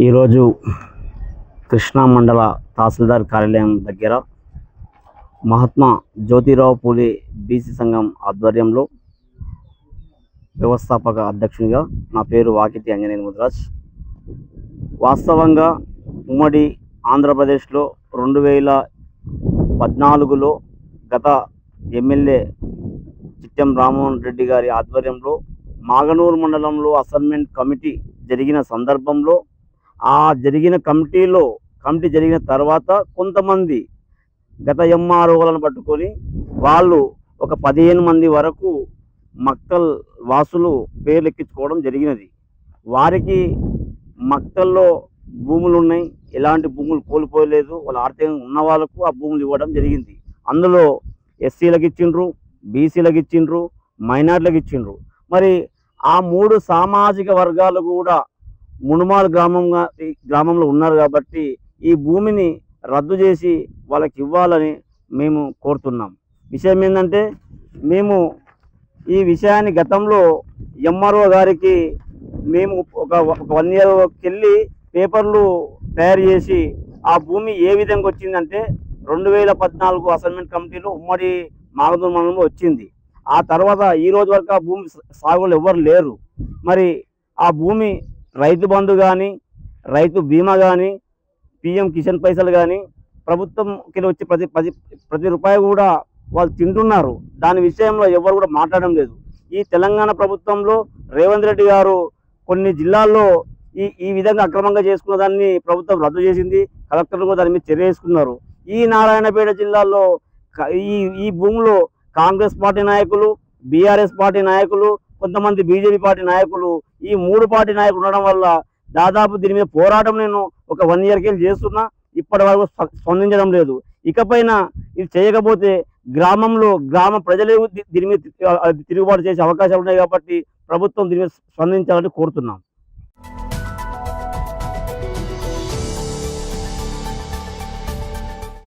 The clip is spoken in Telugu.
ఈరోజు కృష్ణా మండల తహసీల్దార్ కార్యాలయం దగ్గర మహాత్మా జ్యోతిరావు పూలే బీసీ సంఘం ఆధ్వర్యంలో వ్యవస్థాపక అధ్యక్షునిగా నా పేరు వాకిటి అంజనేయ ముద్రాజ్. వాస్తవంగా ఉమ్మడి ఆంధ్రప్రదేశ్లో రెండు వేల పద్నాలుగులో గత ఎమ్మెల్యే చిట్టెం రామ్మోహన్ రెడ్డి గారి ఆధ్వర్యంలో మాగనూరు మండలంలో అసైన్మెంట్ కమిటీ జరిగిన సందర్భంలో ఆ జరిగిన కమిటీలో కమిటీ జరిగిన తర్వాత కొంతమంది గత ఎంఆర్ఓలను పట్టుకొని వాళ్ళు ఒక పదిహేను మంది వరకు మక్తల్ వాసులు పేర్లు ఎక్కించుకోవడం జరిగినది. వారికి మక్తల్లో భూములు ఉన్నాయి. ఎలాంటి భూములు కోల్పోయలేదు వాళ్ళ ఆర్థికంగా ఉన్న వాళ్ళకు ఆ భూములు ఇవ్వడం జరిగింది. అందులో ఎస్సీలకు ఇచ్చిండ్రు బీసీలకు ఇచ్చిండ్రు మైనార్టీలకు ఇచ్చిండ్రు. మరి ఆ మూడు సామాజిక వర్గాలు కూడా మునుమాల్ గ్రామంగా ఈ గ్రామంలో ఉన్నారు కాబట్టి ఈ భూమిని రద్దు చేసి వాళ్ళకి ఇవ్వాలని మేము కోరుతున్నాం. విషయం ఏంటంటే మేము ఈ విషయాన్ని గతంలో ఎంఆర్ఓ గారికి మేము ఒక ఒక వన్ ఇయర్కి వెళ్ళి పేపర్లు తయారు చేసి ఆ భూమి ఏ విధంగా వచ్చిందంటే రెండు వేల పద్నాలుగు అసైన్మెంట్ కమిటీలో ఉమ్మడి మాగదూర్ మండలంలో వచ్చింది. ఆ తర్వాత ఈ రోజు వరకు ఆ భూమి సాగులో ఎవ్వరు లేరు. మరి ఆ భూమి రైతు బంధు కానీ రైతు బీమా కానీ పిఎం కిసాన్ పైసలు కానీ ప్రభుత్వం కింద వచ్చే ప్రతి ప్రతి ప్రతి రూపాయి కూడా వాళ్ళు తింటున్నారు. దాని విషయంలో ఎవరు కూడా మాట్లాడడం లేదు. ఈ తెలంగాణ ప్రభుత్వంలో రేవంత్ రెడ్డి గారు కొన్ని జిల్లాల్లో ఈ ఈ విధంగా అక్రమంగా చేసుకున్న దాన్ని ప్రభుత్వం రద్దు చేసింది. కలెక్టర్లు కూడా దాని మీద చర్య వేసుకున్నారు ఈ నారాయణపేట జిల్లాలో ఈ ఈ భూములో కాంగ్రెస్ పార్టీ నాయకులు బీఆర్ఎస్ పార్టీ నాయకులు కొంతమంది బీజేపీ పార్టీ నాయకులు ఈ మూడు పార్టీ నాయకులు ఉండడం వల్ల దాదాపు దీని మీద పోరాటం నేను ఒక వన్ ఇయర్కి వెళ్ళి చేస్తున్నా. ఇప్పటి వరకు స్పందించడం లేదు. ఇకపైన ఇది చేయకపోతే గ్రామంలో గ్రామ ప్రజలే దీని మీద తిరుగుబాటు చేసే అవకాశాలు ఉన్నాయి కాబట్టి ప్రభుత్వం దీని మీద స్పందించాలని కోరుతున్నాం.